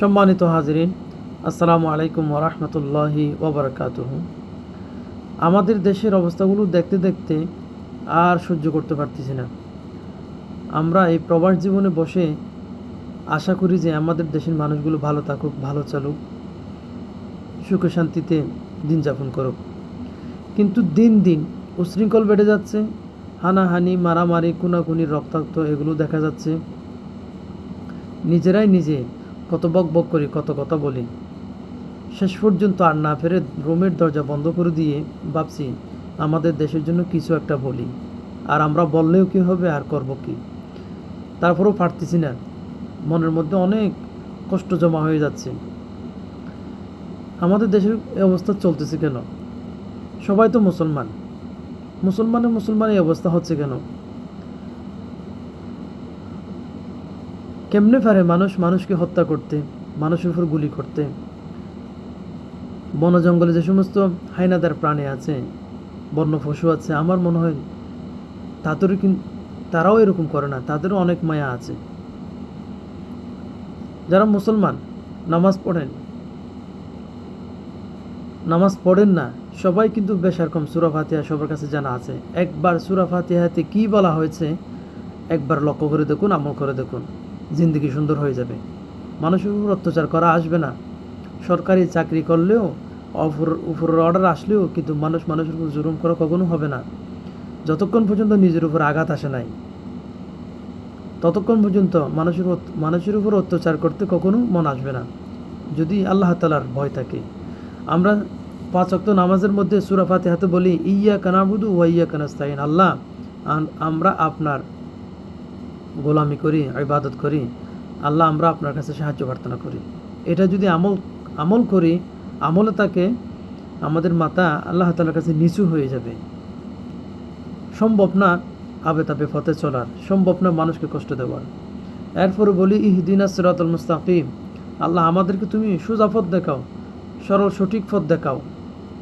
সম্মানিত হাজিরিন, আসসালামু আলাইকুম ওরহমতুল্লাহি ওবরকাতুহ আমাদের দেশের অবস্থাগুলো দেখতে দেখতে আর সহ্য করতে পারতেছি না। আমরা এই প্রবাস জীবনে বসে আশা করি যে আমাদের দেশের মানুষগুলো ভালো থাকুক, ভালো চালুক, সুখে শান্তিতে দিন যাপন করুক। কিন্তু দিন দিন উশৃঙ্খল বেড়ে যাচ্ছে, হানাহানি, মারামারি খুনাখুনি রক্তাক্ত এগুলো দেখা যাচ্ছে। নিজেরাই নিজে কত বক বক করি, কত কথা বলি। শেষ পর্যন্ত আর না ফেরে রুমের দরজা বন্ধ করে দিয়ে ভাবছি, আমাদের দেশের জন্য কিছু একটা বলি। আর আমরা বললেও কি হবে, আর করব কি? তারপরেও পারতেছি না। মনের মধ্যে অনেক কষ্ট জমা হয়ে যাচ্ছে। আমাদের দেশের অবস্থা চলতেছে কেন? সবাই তো মুসলমান। মুসলমানে মুসলমান এই অবস্থা হচ্ছে কেন? কেমনে পারে মানুষ মানুষকে হত্যা করতে, মানুষের উপর গুলি করতে? বন জঙ্গলে যে সমস্ত হাইনাদার প্রাণী আছে, বন্য পশু আছে, আমার মনে হয় তাদেরও কিন্তু তারাও এরকম করে না, তাদেরও অনেক মায়া আছে। যারা মুসলমান, নামাজ পড়েন নামাজ পড়েন না, সবাই কিন্তু বেশ রকম সুরা ফাতিহা সবার কাছে জানা আছে। একবার সুরা ফাতিহাতে কি বলা হয়েছে, একবার লক্ষ্য করে দেখুন, আমল করে দেখুন। জিন্দগি সুন্দর হয়ে যাবে। মানুষের উপর অত্যাচার করা আসবে না। সরকারি চাকরি করলেও, অফর, উপরের অর্ডার আসলেও কিন্তু মানুষ মানুষের উপর জুলুম করা কখনো হবে না। যতক্ষণ পর্যন্ত নিজের উপর আঘাত আসে নাই। ততক্ষণ পর্যন্ত মানুষের মানুষের উপর অত্যাচার করতে কখনো মন আসবে না। যদি আল্লাহ তালার ভয় থাকে। আমরা পাঁচ অক্ত নামাজের মধ্যে সুরাফাতে হাতে বলি ইয়া কানাবুদু ওয়া ইয়া কানাস্তাইন আল্লাহ আমরা আপনার গোলামি করি, ইবাদত করি, আল্লাহ আমরা আপনার কাছে সাহায্য প্রার্থনা করি। এটা যদি আমল আমল করি, আমলে তাকে আমাদের মাথা আল্লাহ তালার কাছে নিচু হয়ে যাবে। সম্ভব না আবে তাপে পথে চলার, সম্ভব না মানুষকে কষ্ট দেওয়ার। এরপরে বলি, ইহদিনা সিরাতুল মুস্তাকিম। আল্লাহ, আমাদেরকে তুমি সোজা পথ দেখাও, সরল সঠিক পথ দেখাও।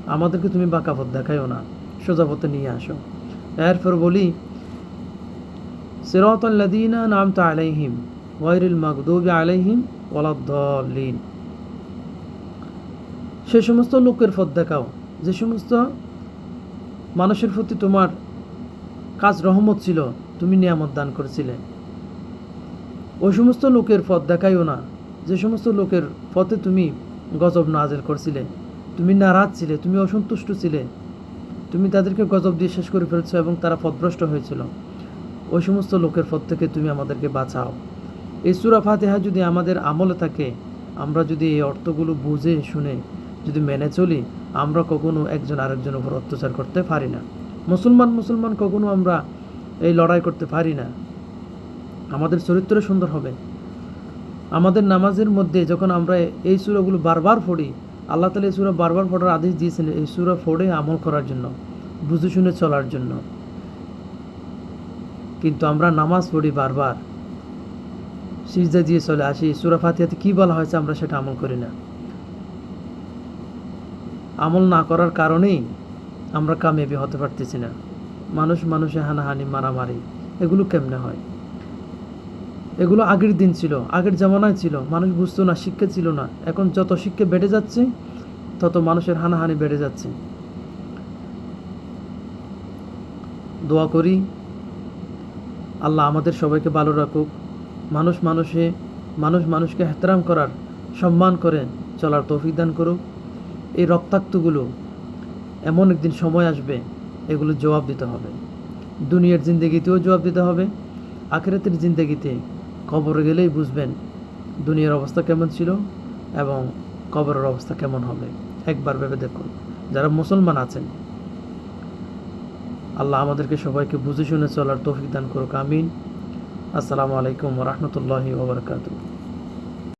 আমাদেরকে তুমি বাঁকা পথ দেখাইও না, সোজা পথে নিয়ে আসো। এরপর বলি সিরাতাল্লাযীনা নামতা আলাইহিম ওয়াইরিল মাগদুবি আলাইহিম ওয়ালাদ-দাল্লিন। সে সমস্ত লোকের পথ দেখাও, যে সমস্ত মানুষের প্রতি তোমার কাজ রহমত ছিল, তুমি নিয়ামত দান করেছিলে। ওই সমস্ত লোকের পথ দেখাইও না, যে সমস্ত লোকের পথে তুমি গজব নাজেল করছিলে। তুমি নারাজ ছিলে, তুমি অসন্তুষ্ট ছিলে। তুমি তাদেরকে গজব দিয়ে শেষ করে ফেলছো এবং তারা পথভ্রষ্ট হয়েছিল। ওই সমস্ত লোকের পথ থেকে তুমি আমাদেরকে বাঁচাও। এই সুরা ফাতেহা যদি আমাদের আমলে থাকে, আমরা যদি এই অর্থগুলো বুঝে, শুনে, যদি মেনে চলি, আমরা কখনো একজন আরেকজন উপর অত্যাচার করতে পারি না। মুসলমান মুসলমান কখনো আমরা এই লড়াই করতে পারি না। আমাদের চরিত্র সুন্দর হবে। আমাদের নামাজের মধ্যে যখন আমরা এই সুরাগুলো বারবার পড়ি, আল্লাহ তালা এই সুরা বারবার পড়ার আদেশ দিয়েছেন এই সুরা পড়ে আমল করার জন্য, বুঝে, শুনে চলার জন্য। কিন্তু আমরা নামাজ পড়ি বারবার। সিজদা দিয়ে চলে আসি। সুরা ফাতিহাতে কী বলা হয়েছে আমরা সেটা আমল করি না। আমল না করার কারণেই আমরা কামিয়াবি হতে পারতেছি না। মানুষ মানুষে হানাহানি, মারামারি, এগুলো কেমনে হয়? এগুলো আগের দিন ছিল, আগের জামানায় ছিল। মানুষ বুঝতো না, শিক্ষা ছিল না। এখন যত শিক্ষা বেড়ে যাচ্ছে, তত মানুষের হানাহানি বেড়ে যাচ্ছে। দোয়া করি আল্লাহ আমাদের সবাইকে ভালো রাখুক। মানুষ মানুষে, মানুষ মানুষকে হেতরাম করার সম্মান করে চলার তৌফিক দান করুক। এই রক্তাক্তগুলো এমন একদিন সময় আসবে, এগুলো জবাব দিতে হবে। দুনিয়ার জিন্দগিতেও জবাব দিতে হবে। আখেরাতের জিন্দগিতে কবরে গেলেই বুঝবেন দুনিয়ার অবস্থা কেমন ছিল এবং কবরের অবস্থা কেমন হবে। একবার ভেবে দেখুন। যারা মুসলমান আছেন আল্লাহ আমাদেরকে সবাইকে বুঝে শুনে চলার তৌফিক দান করুক আমিন। আসসালামু আলাইকুম রহমতুল্লাহি ওবরকাতু